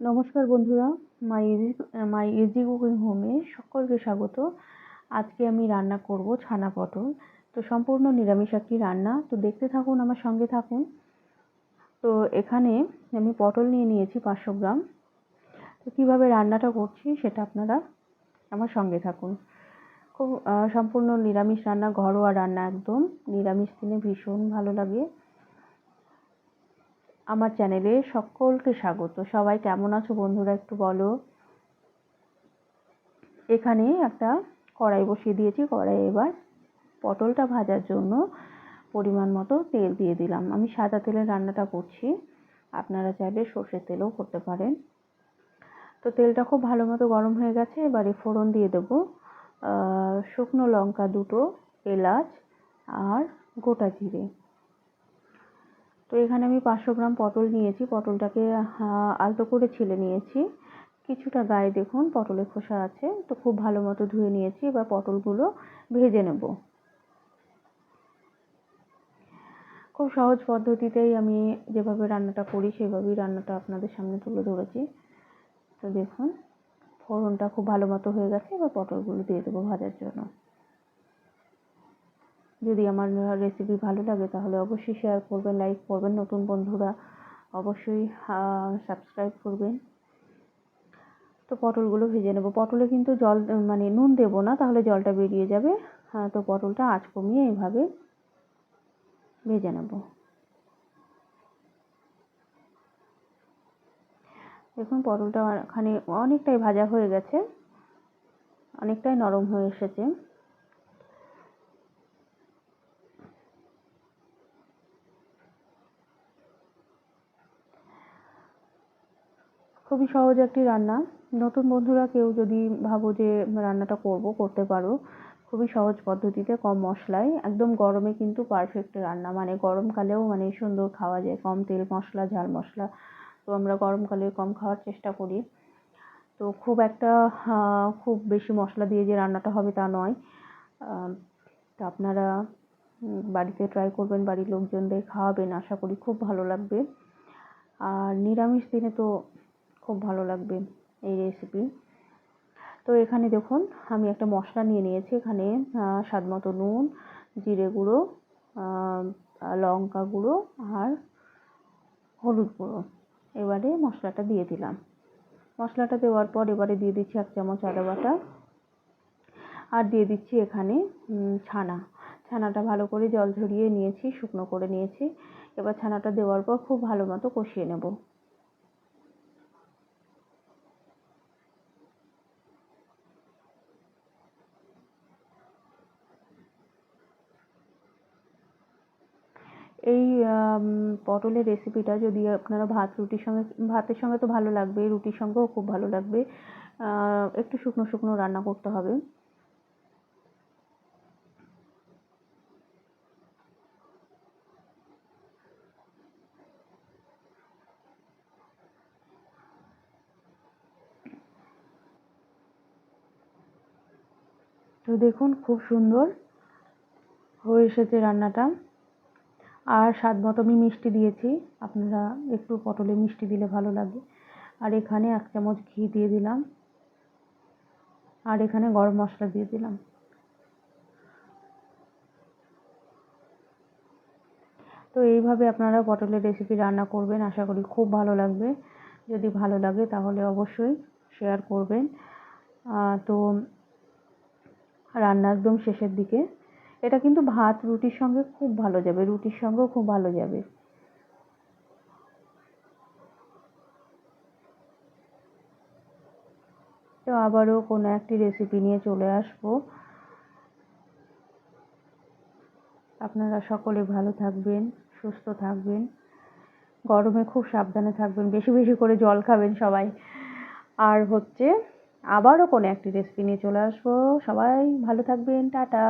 নমস্কার বন্ধুরা, my easy my easy cooking হোমে সকলকে স্বাগত। আজকে আমি রান্না করব ছানা পটল। তো সম্পূর্ণ নিরামিষ একটি রান্না। তো দেখতে থাকুন, আমার সঙ্গে থাকুন। তো এখানে আমি পটল নিয়ে নিয়েছি পাঁচশো গ্রাম। তো কীভাবে রান্নাটা করছি সেটা আপনারা আমার সঙ্গে থাকুন। খুব সম্পূর্ণ নিরামিষ রান্না, ঘরোয়া রান্না একদম। নিরামিষ দিনে ভীষণ ভালো লাগে। আমার চ্যানেলে সকলকে স্বাগত। সবাই কেমন আছো বন্ধুরা একটু বলো? এখানে একটা কড়াই বসিয়ে দিয়েছি। কড়াই এবার পটলটা ভাজার জন্য পরিমাণ মতো তেল দিয়ে দিলাম। আমি সাদা তেলের রান্নাটা করছি। আপনারা চাইলে সর্ষের তেলও করতে পারেন। তো তেলটা খুব ভালো মতো গরম হয়ে গেছে। এবারে ফোড়ন দিয়ে দেবো। শুকনো লঙ্কা দুটো, এলাচ আর গোটা জিরে। তো এখানে আমি পাঁচশো গ্রাম পটল নিয়েছি। পটলটাকে আলতো করে ছিলে নিয়েছি। কিছুটা গায়ে দেখুন পটলের খোসা আছে। তো খুব ভালো মতো ধুয়ে নিয়েছি। এবার পটলগুলো ভেজে নেব। খুব সহজ পদ্ধতিতেই আমি যেভাবে রান্নাটা করি, সেভাবেই রান্নাটা আপনাদের সামনে তুলে ধরেছি। তো দেখুন, ফোড়নটা খুব ভালো মতো হয়ে গেছে। এবার পটলগুলো দিয়ে দেবো ভাজার জন্য। যদি আমার রেসিপি ভালো লাগে, তাহলে অবশ্যই শেয়ার করবেন লাইক করবেন নতুন বন্ধুরা। অবশ্যই সাবস্ক্রাইব করবেন। তো পটলগুলো ভেজে নেব। পটলে কিন্তু জল মানে নুন দেব না, তাহলে জলটা বেরিয়ে যাবে। হ্যাঁ তো পটলটা আঁচ কমিয়ে এইভাবে ভেজে নেব। দেখুন, পটলটা এখানে অনেকটাই ভাজা হয়ে গেছে, অনেকটাই নরম হয়ে এসেছে। খুবই সহজ একটি রান্না। নতুন বন্ধুরা কেউ যদি ভাবো যে রান্নাটা করব, করতে পারো। খুবই সহজ পদ্ধতিতে কম মশলায়। একদম গরমে কিন্তু পারফেক্ট রান্না। মানে গরমকালেও মানে সুন্দর খাওয়া যায়। কম তেল মশলা, ঝাল মশলা। তো আমরা গরমকালে কম খাওয়ার চেষ্টা করি। তো খুব একটা খুব বেশি মশলা দিয়ে যে রান্নাটা হবে তা নয়। তো আপনারা বাড়িতে ট্রাই করবেন। বাড়ির লোকজনদের খাওয়াবেন। আশা করি খুব ভালো লাগবে। আর নিরামিষ দিনে তো খুব ভালো লাগবে এই রেসিপি তো এখানে দেখুন, আমি একটা মশলা নিয়ে নিয়েছি। এখানে স্বাদ মতো নুন, জিরে গুঁড়ো লঙ্কা গুঁড়ো আর হলুদ গুঁড়ো। এবারে মশলাটা দিয়ে দিলাম। মশলাটা দেওয়ার পর এবারে দিয়ে দিচ্ছি এক চামচ আদা বাটা আর দিয়ে দিচ্ছি এখানে ছানা। ছানাটা ভালো করে জল ঝরিয়ে নিয়েছি, শুকনো করে নিয়েছি। এবার ছানাটা দেওয়ার পর খুব ভালো মতো কষিয়ে নেব। এই পটলের রেসিপিটা যদি আপনারা ভাত, রুটির সঙ্গে, ভাতের সঙ্গে তো ভালো লাগবে, রুটির সঙ্গেও খুব ভালো লাগবে। একটু শুকনো শুকনো রান্না করতে হবে। তো দেখুন, খুব সুন্দর হয়ে এসেছে রান্নাটা। আর স্বাদ মতো আমি মিষ্টি দিয়েছি। আপনারা একটু পটলে মিষ্টি দিলে ভালো লাগে। আর এখানে এক চামচ ঘি দিয়ে দিলাম। আর এখানে গরম মশলা দিয়ে দিলাম। তো এইভাবে আপনারা পটলের রেসিপি রান্না করবেন। আশা করি খুব ভালো লাগবে। যদি ভালো লাগে তাহলে অবশ্যই শেয়ার করবেন। তো রান্না একদম শেষের দিকে। এটা কিন্তু ভাত রুটির সঙ্গে খুব ভালো যাবে, রুটির সঙ্গেও খুব ভালো যাবে। তো আবারও কোনো একটি রেসিপি নিয়ে চলে আসব। আপনারা সকলে ভালো থাকবেন, সুস্থ থাকবেন, গরমে খুব সাবধানে থাকবেন, বেশি বেশি করে জল খাবেন সবাই। আর হচ্ছে, আবারও কোনো একটি রেসিপি নিয়ে চলে আসব। সবাই ভালো থাকবেন, টাটা।